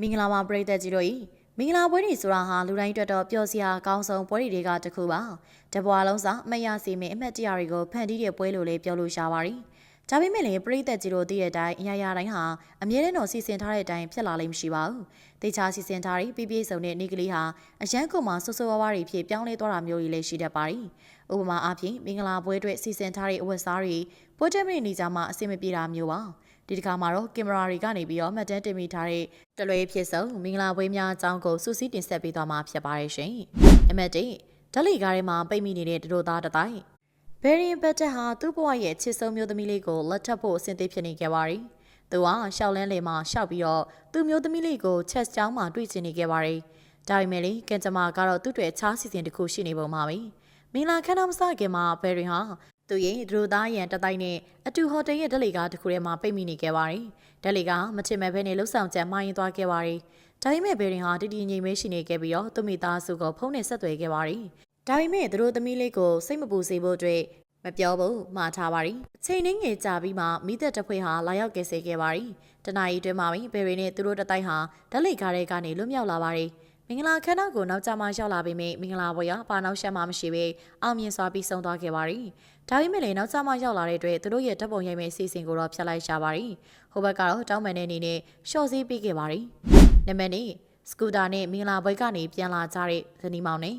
မင်္ဂလာပါပရိသတ်ကြီးတို့ဤမင်္ဂလာပွဲတွေဆိုတာဟာလူတိုင်းအတွက်တော့ပျော်စရာအကောင်းဆုံးပွဲတွေတွေကတစ်ခုပါတပွားလုံးစာအမတ်ရစီမင်းအမှတ်တရတွေကိုဖန်တီးတဲ့ပွဲလို့လည်းပြောလို့ရှာပါတယ်ဒါပေမဲ့လည်းပရိသတ်ကြီးတို့သိတဲ့အတိုင်းအရာရာတိုင်းဟာအမြဲတမ်းတော့စီစဉ်ထားတဲ့အတိုင်းဖြစ်လာလိမ့်မရှိပါဘူးတေချာစီစဉ်ထားပြီးပြည့်ပြည့်စုံတဲ့နေ့ကလေးဟာအရန်ကုန်မှာဆူဆူဝါးဝါးတွေဖြစ်ပြောင်းလဲသွားတာမျိုးကြီးလည်းရှိတတ်ပါတယ်ဥပမာအားဖြင့်မင်္ဂလာပွဲအတွက်စီစဉ်ထားတဲ့အဝတ်စားတွေပွဲတက်မိနေကြမှာအဆင်မပြေတာမျိုးပါ ဒီတစ်ခါမှာတော့ကင်မရာတွေကနေပြီးတော့မှတ်တမ်းတင်မိထားတဲ့တလွဲဖြစ်ဆုံးမင်္ဂလာပွဲများအကြောင်းကိုစူးစီးတင်ဆက်ပေးသွားမှာဖြစ်ပါတယ်ရှင်။အမတ်တေဓလီကားထဲမှာပိတ်မိနေတဲ့တတို့သားတတိုင်းဘယ်ရင်ဘတ်တက်ဟာသူ့ဘဝရဲ့ချစ်ဆုံးမျိုးသမီးလေးကိုလက်ထပ်ဖို့အဆင်သင့်ဖြစ်နေခဲ့ပါတယ်။သူကရှောက်လန်းလေမှာရှောက်ပြီးတော့သူ့မျိုးသမီးလေးကိုချက်ချောင်းမှာတွေ့ချင်နေခဲ့ပါတယ်။ဒါပေမဲ့လေကင်ဂျမာကတော့သူ့တွေအခြားစီစဉ်တစ်ခုရှိနေပုံပါပဲ။မင်္ဂလာခမ်းတော်မစခင်မှာဘယ်ရင်ဟာ သူရဲ့ဒရိုသားရန်တတိုင်းနဲ့အတူဟိုတယ်ရဲ့ဒလီကားတစ်ခုထဲမှာပိတ်မိနေခဲ့ပါတယ်။ဒလီကာမချင်မဲ့ဘဲနဲ့လှုပ်ဆောင်ချက်မှားရင်သွားခဲ့ပါတယ်။ဒါပေမဲ့ဘယ်ရင်ဟာတည်တည်ငြိမ်မဲရှိနေခဲ့ပြီးတော့သူမိသားစုကိုဖုန်းနဲ့ဆက်သွယ်ခဲ့ပါတယ်။ဒါပေမဲ့သူတို့သမီးလေးကိုစိတ်မပူစေဖို့အတွက်မပြောဘူးမှားထားပါတယ်။အချိန်နှင်းငယ်ကြာပြီးမှမိသက်တစ်ဖွဲဟာလာရောက်ခဲ့စေခဲ့ပါတယ်။တနအီတွင်မှပဲဘယ်ရီနဲ့သူတို့တတိုင်းဟာဓလိကားတဲ့ကနေလွတ်မြောက်လာပါတယ်။ မင်္ဂလာခမ်းတော်ကိုနောက်ကျမှရောက်လာပေမဲ့မင်္ဂလာပွဲရပါနောက်ရှက်မှမရှိဘဲအောင်မြင်စွာပြီးဆုံးသွားခဲ့ပါတယ်။ဒါပေမဲ့လည်းနောက်ကျမှရောက်လာတဲ့အတွက်သူတို့ရဲ့တပ်ပုံရိုက်မဲ့အစီအစဉ်ကိုတော့ဖျက်လိုက်ရှာပါတယ်။ဟိုဘက်ကတော့တောင်းပန်တဲ့အနေနဲ့ရှော့စည်းပေးခဲ့ပါတယ်။နံပါတ်2စကူတာနဲ့မင်္ဂလာပွဲကနေပြန်လာကြတဲ့ဇနီးမောင်နဲ့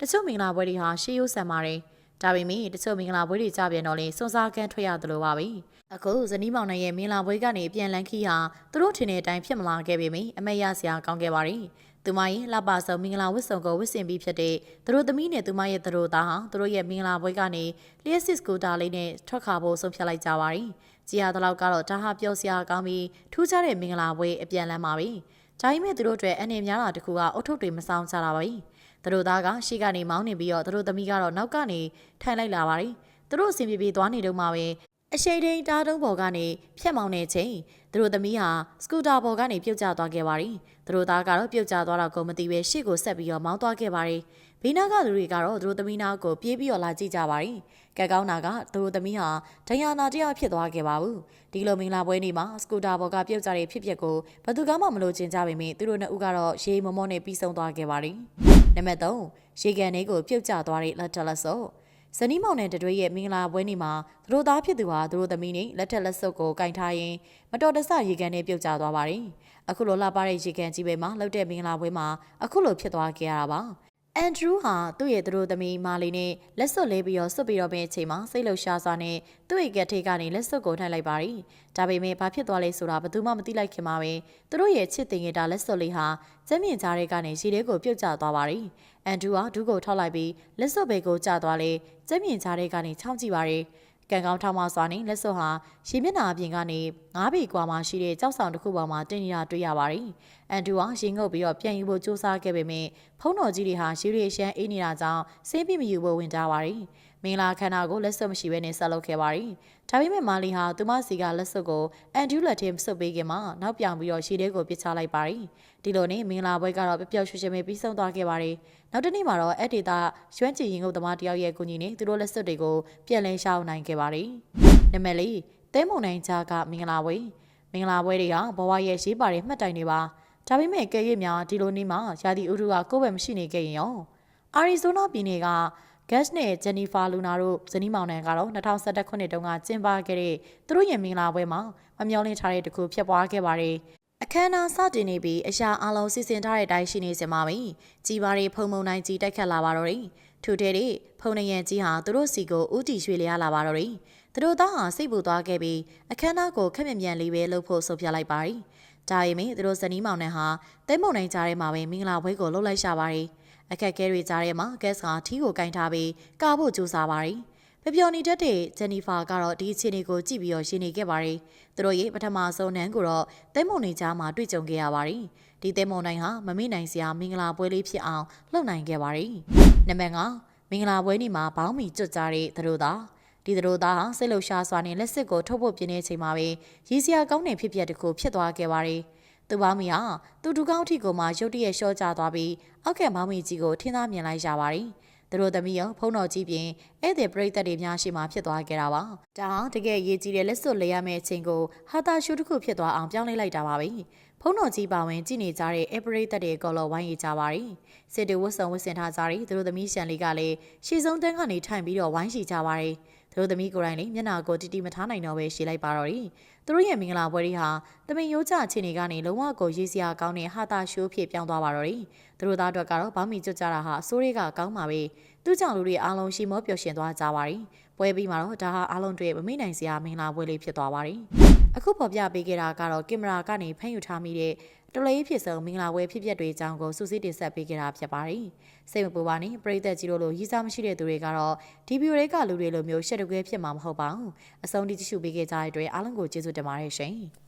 တချို့မင်္ဂလာပွဲတွေဟာရှေးရိုးဆန်ပါတယ်။ဒါပေမဲ့တချို့မင်္ဂလာပွဲတွေကြပြန်တော့လေစွန်စားကန်းထွက်ရသလိုပါပဲ။ အခုဇနီးမောင်နဲ့ရဲ့မင်္ဂလာပွဲကနေပြန်လန်းခီးဟာသူတို့ထင်တဲ့အတိုင်းဖြစ်မလာခဲ့ပေမယ့်အမေရစရာကောင်းခဲ့ပါတယ်။သူမရဲ့လှပဆုံမင်္ဂလာဝတ်စုံကိုဝတ်ဆင်ပြီးဖြစ်တဲ့သူတို့သမီးနဲ့သူမရဲ့သူတို့သားဟာသူတို့ရဲ့မင်္ဂလာပွဲကနေလျှက်စစ်စကူတာလေးနဲ့ထွက်ခါဖို့ဆုံးဖြတ်လိုက်ကြပါတယ်။ကြည်ရတဲ့လောက်ကတော့ဒါဟာပျော်စရာကောင်းပြီးထူးခြားတဲ့မင်္ဂလာပွဲအပြန်လန်းပါပဲ။ဒါပေမဲ့သူတို့အတွက်အနေများတာတခုကအုတ်ထုတ်တွေမဆောင်ကြတာပါပဲ။သူတို့သားကရှေ့ကနေမောင်းနေပြီးတော့သူတို့သမီးကတော့နောက်ကနေထိုင်လိုက်လာပါတယ်။သူတို့အဆင်ပြေပြေသွားနေတော့မှပဲ အရှိန်ထိန်တားတုံးပေါ်ကနေဖြတ်မောင်းနေချိန်သူတို့သမီးဟာစကူတာပေါ်ကနေပြုတ်ကျသွားခဲ့ပါတယ်။သူတို့သားကတော့ပြုတ်ကျသွားတော့ကိုမသိပဲရှေ့ကိုဆက်ပြီးတော့မောင်းသွားခဲ့ပါတယ်။ဘေးနားကလူတွေကတော့သူတို့သမီးနားကိုပြေးပြီးတော့လာကြည့်ကြပါတယ်။ကဲကောင်းနာကသူတို့သမီးဟာဒဏ်ရာနာတရားဖြစ်သွားခဲ့ပါဘူး။ဒီလိုမင်္ဂလာပွဲနေ့မှာစကူတာပေါ်ကပြုတ်ကျတဲ့ဖြစ်ပျက်ကိုဘယ်သူကမှမလို့ကျင်ကြပေမဲ့သူတို့နှစ်ဦးကတော့ရေမမောနဲ့ပြီးဆုံးသွားခဲ့ပါတယ်။နံပါတ်3ရေကန်လေးကိုပြုတ်ကျသွားတဲ့လက်တလက်စော ဇနီးမောင်နဲ့တတွေရဲ့မင်္ဂလာပွဲနေ့မှာသူတို့သားဖြစ်သူဟာသူတို့သမီးနဲ့လက်ထက်လက်စွပ်ကိုကင်ထားရင်းမတော်တဆရေကန်နဲ့ပြုတ်ကျသွားပါတယ်။အခုလိုလှပတဲ့ရေကန်ကြီးပဲမှာလှုပ်တဲ့မင်္ဂလာပွဲမှာအခုလိုဖြစ်သွားခဲ့ရတာပါ။ အန်ဒရူးဟာသူ့ရဲ့သူတို့သမီးမာလီနဲ့လက်စွပ်လဲပြီးတော့စွတ်ပြီးတော့ပဲအချိန်မှာစိတ်လှုပ်ရှားစွာနဲ့သူ့ရဲ့ကက်ထိတ်ကနေလက်စွပ်ကိုထိုင်လိုက်ပါရီ။ဒါပေမဲ့ဘာဖြစ်သွားလဲဆိုတာဘယ်သူမှမသိလိုက်ခင်မှာပဲသူတို့ရဲ့ချစ်တင်ရတာလက်စွပ်လေးဟာကျမ်းမြင့်ကြားတဲ့ကနေရေထဲကိုပြုတ်ကျသွားပါရီ။အန်ဒရူးဟာဒူးကိုထောက်လိုက်ပြီးလက်စွပ်ဘဲကိုကျသွားလေကျမ်းမြင့်ကြားတဲ့ကနေချောင်းကြည့်ပါရီ။ ကံကောင်းထောင်မစွာနဲ့လက်စွပ်ဟာရေမျက်နှာအပြင်ကနေငါးပေကွာမှရှိတဲ့ကြောက်ဆောင်တစ်ခုပေါ်မှာတင်နေတာတွေ့ရပါတယ်။အန်တူဟာရင်ငုပ်ပြီးတော့ပြန်ယူဖို့ကြိုးစားခဲ့ပေမဲ့ဖုံးတော်ကြီးတွေဟာရေရီရှမ်းအေးနေတာကြောင့်ဆေးပြမယူဖို့ဝင်ကြပါတယ်။ မင်္ဂလာခန္ဓာကိုလက်စွပ်မရှိဘဲနဲ့ဆက်လုပ်ခဲ့ပါတယ်။ဒါပေမဲ့မာလီဟာသူမစီကလက်စွပ်ကိုအန်ဒူလက်ထဲဆုပ်ပေးခင်မှာနောက်ပြောင်ပြီးတော့ရှီတဲကိုပစ်ချလိုက်ပါတယ်။ဒီလိုနဲ့မင်္ဂလာပွဲကတော့ပျော်ရွှင်ရွှင်ပဲပြီးဆုံးသွားခဲ့ပါတယ်။နောက်တစ်နေ့မှာတော့အဲ့ဒေတာရွှမ်းချီရင်ကုတ်သမားတယောက်ရဲ့ကူညီနဲ့သူတို့လက်စွပ်တွေကိုပြန်လည်ရှောင်းနိုင်ခဲ့ပါတယ်။နံပါတ်၄တဲမုံနိုင်ချာကမင်္ဂလာပွဲမင်္ဂလာပွဲတွေဟာဘဝရဲ့ရေးပါတဲ့မှတ်တိုင်တွေပါ။ဒါပေမဲ့ကဲရစ်များဒီလိုနေ့မှာရာသီဥတုကကိုယ်ပဲမရှိနေခဲ့ရင်ရောအာရီဇိုနာပြည်နယ်က Gas နဲ့ Jennifer Luna တို့ဇနီးမောင်နှံကတော့2011ခုနှစ်တုန်းကကျင်းပခဲ့တဲ့သူတို့ရဲ့မင်္ဂလာပွဲမှာမမျောလင့်ထားတဲ့တခုဖြစ်ပွားခဲ့ပါတယ်။အခမ်းအနားစတင်နေပြီးအရာအလုံးစီစဉ်ထားတဲ့အတိုင်းရှိနေစမှာပဲ။ကြီးပါးတွေဖုံဖုံနိုင်ကြီးတိုက်ခတ်လာပါတော့တယ်။ထူထဲတဲ့ဖုံနေရန်ကြီးဟာသူတို့စီကိုဥတီရွှေ့လျားလာပါတော့တယ်။သူတို့သားဟာစိတ်ပူသွားခဲ့ပြီးအခမ်းအနားကိုခက်မြမြန်လေးပဲလုပ်ဖို့ဆုံးဖြတ်လိုက်ပါတယ်။ဒါပေမဲ့သူတို့ဇနီးမောင်နှံဟာတဲမုံနိုင်ကြားထဲမှာပဲမင်္ဂလာပွဲကိုလုပ်လိုက်ရှာပါတယ်။ အခက်အခဲတွေကြားထဲမှာဂက်စ်ကထီးကိုကင်ထားပြီးကာဖို့ကြိုးစားပါတယ်။ပျော်နေတတ်တဲ့ဂျန်နီဖာကတော့ဒီအခြေအနေကိုကြည့်ပြီးတော့ရှင်နေခဲ့ပါတယ်။သူတို့ရဲ့ပထမဆုံးနန်းကိုတော့သဲမုံနေကြားမှာတွေ့ကြုံခဲ့ရပါတယ်။ဒီသဲမုံနိုင်ဟာမမေ့နိုင်စရာမင်္ဂလာပွဲလေးဖြစ်အောင်လှုပ်နိုင်ခဲ့ပါတယ်။နံပါတ်5မင်္ဂလာပွဲနေ့မှာဘောင်းမီကျွတ်ကြားတဲ့သူတို့သားဒီသူတို့သားဟာစိတ်လှုပ်ရှားစွာနဲ့လက်စစ်ကိုထုတ်ဖို့ပြင်းနေချိန်မှာပဲရည်စရာကောင်းတဲ့ဖြစ်ပျက်တစ်ခုဖြစ်သွားခဲ့ပါတယ်။ သူပေါင်းမီဟာသူဒူကောင်းထီကိုမှရုတ်တရက်လျှော့ကျသွားပြီးအောက်ကမောင်းမီကြီးကိုထင်းသားမြင်လိုက်ရပါတယ်။သူတို့သမီးရောဖုံးတော်ကြီးပြင်ဧည့်သည်ပရိသတ်တွေများရှိမှဖြစ်သွားခဲ့တာပါဒါဟာတကယ်ရေးကြီးတဲ့လက်စွပ်လဲရမယ့်အချိန်ကိုဟာတာရှူတစ်ခုဖြစ်သွားအောင်ပြောင်းလဲလိုက်တာပါပဲဖုံးတော်ကြီးပါဝင်ကြည်နေကြတဲ့ဧပရိသတ်တွေအကောလောဝိုင်းရကြပါရီစစ်တေဝတ်ဆောင်ဝတ်ဆင်ထားကြရီသူတို့သမီးရှန်လေးကလည်းရှေ့ဆုံးတန်းကနေထိုင်ပြီးတော့ဝိုင်းရှိကြပါရီ သူတို့သမီးကိုယ်တိုင်လည်းမျက်နှာကိုတီတီမထားနိုင်တော့ပဲရှေ့လိုက်ပါတော့ရီသူတို့ရဲ့မင်္ဂလာပွဲတွေဟာတမင်ရိုးကြအခြေအနေကနေလုံးဝကိုရေးစရာကောင်းတဲ့ဟာတာရှိုးဖြစ်ပြောင်းသွားပါတော့ရီသူတို့သားအတွက်ကတော့ဗာမီကျွတ်ကြတာဟာအစိုးရကကောင်းပါပဲသူကြောင့်လူတွေအားလုံးရှိမောပျော်ရွှင်သွားကြပါရီပွဲပြီးမှာတော့ဒါဟာအားလုံးတွေမမေ့နိုင်စရာမင်္ဂလာပွဲလေးဖြစ်သွားပါရီအခုပေါ်ပြပေးခဲ့တာကတော့ကင်မရာကနေဖမ်းယူထားမိတဲ့ တော်လေးဖြစ်ဆုံးမင်္ဂလာပွဲဖြစ်ပျက်တွေအကြောင်းကိုစူးစီးတင်ဆက်ပေးခဲ့တာဖြစ်ပါတယ်။စိတ်မပူပါနဲ့ပရိသတ်ကြီးတို့လိုရည်စားမရှိတဲ့သူတွေကတော့ဒီဗီဒီယိုတွေကလူတွေလိုမျိုးရှက်တကွဲဖြစ်မှာမဟုတ်ပါဘူး။အဆုံးထိကြည့်ရှုပေးခဲ့ကြတဲ့အတွက်အားလုံးကိုကျေးဇူးတင်ပါတယ်ရှင်။